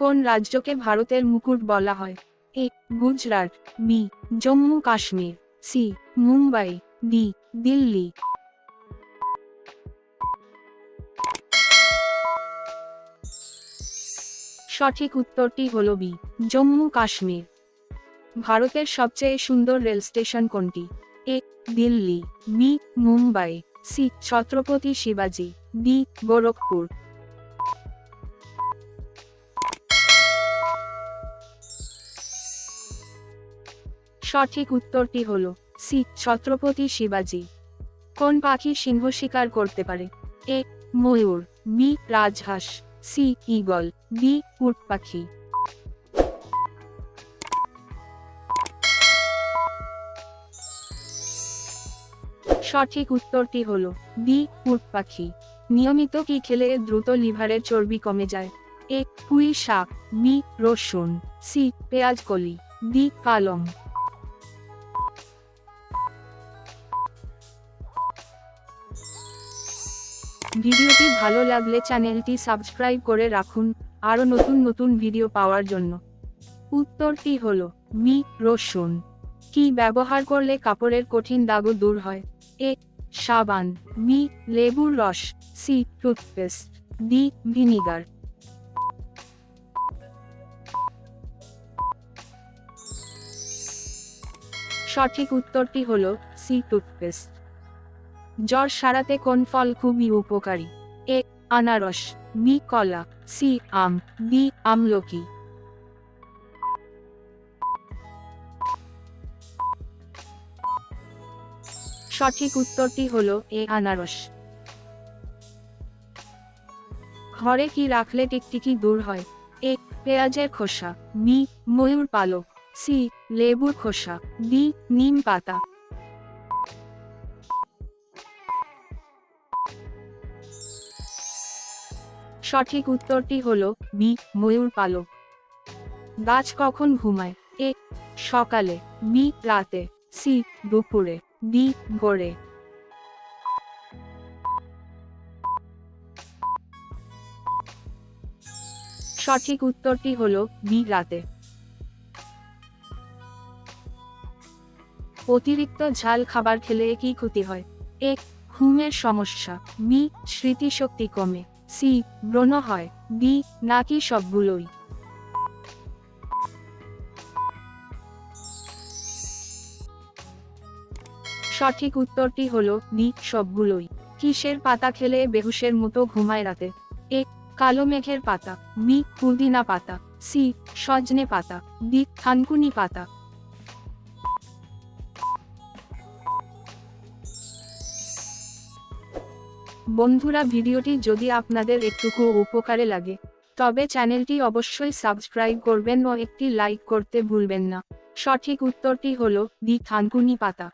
কোন রাজ্যকে ভারতের মুকুট বলা হয়? A, Gujarat, B, Jammu Kashmir, C, Mumbai, D, Delhi. সঠিক উত্তরটি হল বি, জম্মু কাশ্মীর। ভারতের সবচেয়ে সুন্দর রেল স্টেশন কোনটি? A, Delhi, B, Mumbai, C, Chhatrapati শিবাজি, ডি, গোরখপুর। সঠিক উত্তরটি হল সি, ছত্রপতি শিবাজি। কোন পাখি সিংহ শিকার করতে পারে? এ, ময়ূর, বি, রাজহাঁস, সি, ঈগল, ডি, উট পাখি। সঠিক উত্তরটি হল ডি, উট পাখি। নিয়মিত কি খেলে দ্রুত লিভারের চর্বি কমে যায়? এ, পুঁই শাক, বি, রসুন, সি, পেঁয়াজ কলি, ডি, পালং। ভিডিওটি ভালো লাগলে চ্যানেলটি সাবস্ক্রাইব করে রাখুন, আরও নতুন নতুন ভিডিও পাওয়ার জন্য। উত্তরটি হল, মি, রসুন। কি ব্যবহার করলে কাপড়ের কঠিন দাগও দূর হয়? এ, সাবান। বি লেবুর রস। C, toothpaste. D, vinegar. সঠিক উত্তরটি হল, সি, টুথপেস্ট। জ্বর সারাতে কোন ফল খুবই উপকারী? এ, আনারস, বি, কলা, সি, আম, ডি, আমলকি। সঠিক উত্তরটি হল এ, আনারস। ঘরে কি রাখলে টিকটিকি দূর হয়? এ, পেঁয়াজের খোসা, বি, ময়ূর পালক, সি, লেবুর খোসা, ডি, নিম পাতা। সঠিক উত্তরটি হল বি, ময়ূর পালক। গাছ কখন ঘুমায়? এ, সকালে, বি, রাতে, সি, দুপুরে, ডি, ভোরে। সঠিক উত্তরটি হল বি, রাতে। অতিরিক্ত ঝাল খাবার খেলে কি ক্ষতি হয়? এক ঘুমের সমস্যা। বি, স্মৃতিশক্তি কমে। সি, ব্রণ হয়। ডি, নাকি সবগুলোই। সঠিক উত্তরটি হলো ডি, সবগুলোই। কিসের পাতা খেলে বেহুশের মতো ঘুমায় রাতে? এক কালো মেঘের পাতা। বি, পুদিনা পাতা। সি, সজনে পাতা। ডি, থানকুনি পাতা। বন্ধুরা ভিডিওটি যদি আপনাদের একটুকু উপকারে লাগে, তবে চ্যানেলটি অবশ্যই সাবস্ক্রাইব করবেন ও একটি লাইক করতে ভুলবেন না। সঠিক উত্তরটি হল দি থানকুনি পাতা।